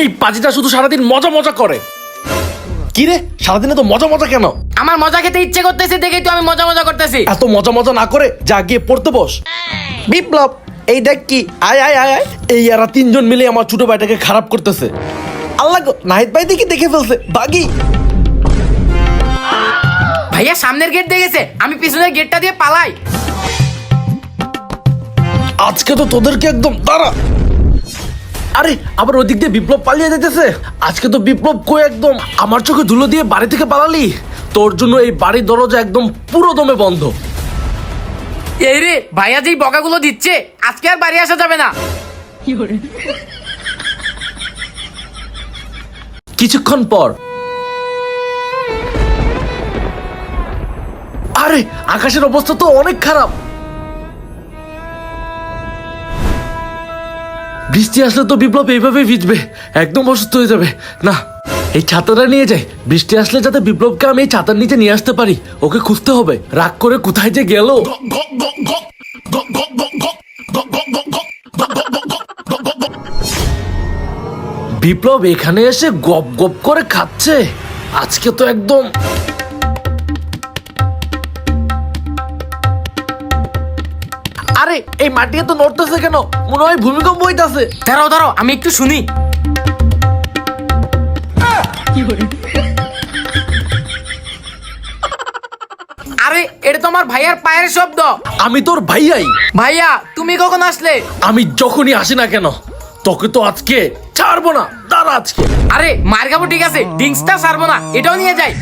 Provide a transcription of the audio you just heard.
এই পাজিটা শুধু সারাদিন মজা মজা করে। কি রে? সারাদিনে তো মজা মজা কেন? আমার মজা খেতে ইচ্ছে করতেছে দেখেই তো আমি মজা মজা করতেছি। এত মজা মজা না করে যা গিয়ে পড়তে বস। বিপ্লব এই দেখ কি আয় আয় আয় আয়। এই এরা তিনজন মিলে আমার ছোট ভাইটাকে খারাপ করতেছে। আল্লাহ গো, নাহিদ ভাই দেখি দেখে ফেলছে। বাগি। ভাইয়া সামনের গেট দিয়ে গেছে। আমি পিছনের গেটটা দিয়ে পালাই। আজকে তো তোদেরকে একদম দাঁড়া। আরে আবার ওদিক দিয়ে বিপ্লব পালিয়ে যেতেছে আজকে তো বিপ্লব কই একদম? আমার চোখে ধুলো দিয়ে বাড়ি থেকে পালালি? তোর জন্য এই বাড়ির দরজা একদম পুরো দমে বন্ধ। এই রে ভাইয়া যেই বকাগুলো দিচ্ছে আজকে আর বাড়ি আসা যাবে না। কিছুক্ষণ পর। আরে আকাশের অবস্থা তো অনেক খারাপ। বৃষ্টি আসলে তো বিপ্লব এইভাবে ভিজবে, একদম অসুস্থ হয়ে যাবে। না, এই ছাতাটা নিয়ে যাই। বৃষ্টি আসলে যাতে বিপ্লবকে আমি এই ছাতার নিচে নিয়ে আসতে পারি, ওকে খুঁজতে হবে। রাগ করে কোথায় যে গেল? বিপ্লব এখানে এসে গপ গপ করে খাচ্ছে। আজকে তো একদম আরে এই মাটি তো নড়তেছে কেন? মনে হয় ভূমিকম্প হইতাছে। দাঁড়াও দাঁড়াও আমি একটু শুনি। আরে এটা তো আমার ভাইয়ার পায়ের শব্দ। আমি তোর ভাইয়াই। ভাইয়া তুমি কখন আসলে? আমি যখনই আসি না কেন তোকে তো আজকে ছাড়বো না দাঁড়া আজকে। আরে মার খাব ঠিক আছে ডিংসটা সারবো না এটাও নিয়ে যাই।